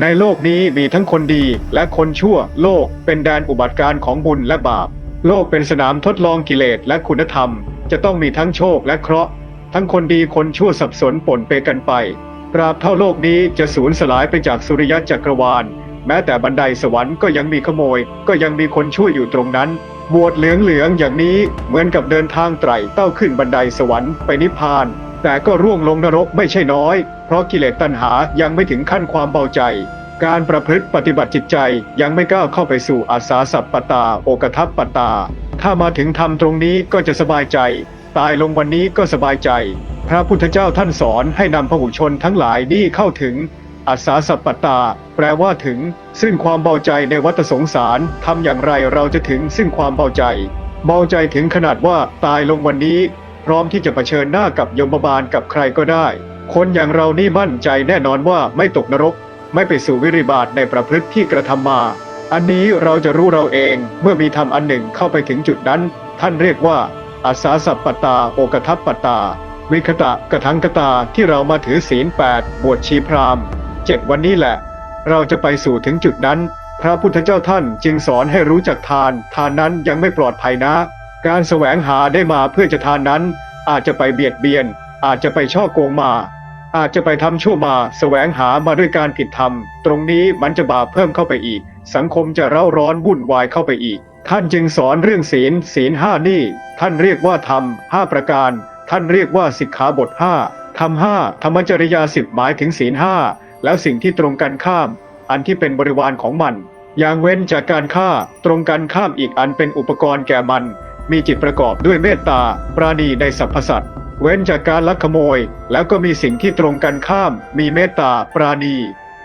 ในโลกนี้มีทั้งคนดีและคนชั่ว โลกเป็นแดนอุบัติการของบุญและบาป โลกเป็นสนามทดลองกิเลสและคุณธรรม จะต้องมีทั้งโชคและเคราะห์ ทั้งคนดีคนชั่วสับสนปนเปกันไปตราบเท่าโลกนี้จะสูญสลายไปจากสุริยะจักรวาล แม้แต่บันไดสวรรค์ก็ยังมีขโมย ก็ยังมีคนชั่วอยู่ตรงนั้น บวชเหลืองๆอย่างนี้เหมือนกับเดินทางไตร่เต้าขึ้นบันไดสวรรค์ไปนิพพาน แต่ก็ร่วงลงนรกไม่ใช่น้อย เพราะกิเลสตัณหายังไม่ถึงขั้นความเบาใจ การประพฤติปฏิบัติจิตใจยังไม่ก้าวเข้าไปสู่อาสาสัพปตา โอกทัพปตา ถ้ามาถึงธรรมตรงนี้ก็จะสบายใจ ตายลงวันนี้ก็สบายใจ พระพุทธเจ้าท่านสอนให้นำพหุชนทั้งหลายนี่เข้าถึงอาสาสัพปตา แปลว่าถึง ซึ่งความเบาใจในวัฏสงสารทำอย่างไรเราจะถึงซึ่งความเบาใจ เบาใจถึงขนาดว่าตายลงวันนี้ พร้อมที่จะเผชิญหน้ากับยมบาลกับใครก็ได้ คนอย่างเรานี่มั่นใจแน่นอนว่าไม่ตกนรก ไม่ไปสู่วิริบาตในประพฤติที่กระทำมา อันนี้เราจะรู้เราเองเมื่อมีธรรมอันหนึ่งเข้าไปถึงจุดนั้น ท่านเรียกว่าอาสาสัพปตาโอกทัพปตา วิคตะกระทังกตาที่เรามาถือศีลแปดบวชชีพราหมณ์เจ็ดวันนี้แหละ เราจะไปสู่ถึงจุดนั้น พระพุทธเจ้าท่านจึงสอนให้รู้จักทาน ทานนั้นยังไม่ปลอดภัยนะ การแสวงหาได้มาเพื่อจะทานนั้น อาจจะไปเบียดเบียน อาจจะไปช่อโกงมา อาจจะไปทำชั่วมาแสวงหามาด้วยการผิดธรรม ตรงนี้มันจะบาปเพิ่มเข้าไปอีก สังคมจะเร่าร้อนวุ่นวายเข้าไปอีก ท่านจึงสอนเรื่องศีล ศีลห้านี่ ท่านเรียกว่าธรรมห้าประการ ท่านเรียกว่าสิกขาบทห้าธรรมห้าธรรมจริยาสิบหมายถึงศีลห้าแล้วสิ่งที่ตรงกันข้าม อันที่เป็นบริวารของมัน อย่างเว้นจากการฆ่า ตรงกันข้ามอีกอันเป็นอุปกรณ์แก่มัน มีจิตประกอบด้วยเมตตา ปราณีในสรรพสัตว์ เว้นจากการลักขโมย แล้วก็มีสิ่งที่ตรงกันข้าม มีเมตตาปราณี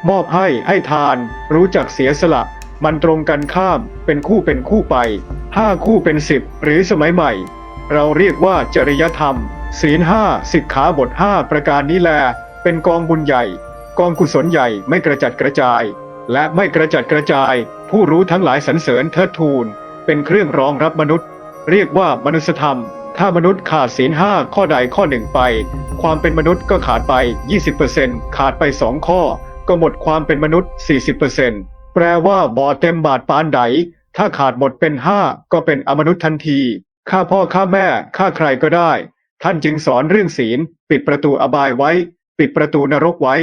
มอบให้ให้ทาน รู้จักเสียสละ มันตรงกันข้าม เป็นคู่เป็นคู่ไปห้าคู่เป็นสิบหรือสมัยใหม่ เราเรียกว่าจริยธรรม ศีลห้าสิกขาบทห้าประการนี้แล เป็นกองบุญใหญ่ กองกุศลใหญ่ไม่กระจัดกระจาย และไม่กระจัดกระจาย ผู้รู้ทั้งหลายสรรเสริญเทิดทูนเป็นเครื่องรองรับมนุษย์ เรียกว่ามนุษยธรรม ถ้ามนุษย์ขาดศีลห้าข้อใดข้อหนึ่งไป ความเป็นมนุษย์ก็ขาดไป 20%ขาดไป 2 ข้อ ก็หมดความเป็นมนุษย์ 40%แปลว่าบ่อเต็มบาทปานใด ถ้าขาดหมดเป็น5ก็เป็นอมนุษย์ทันทีฆ่าพ่อฆ่าแม่ฆ่าใครก็ได้ ท่านจึงสอนเรื่องศีล ปิดประตูอบายไว้ ปิดประตูนรกไว้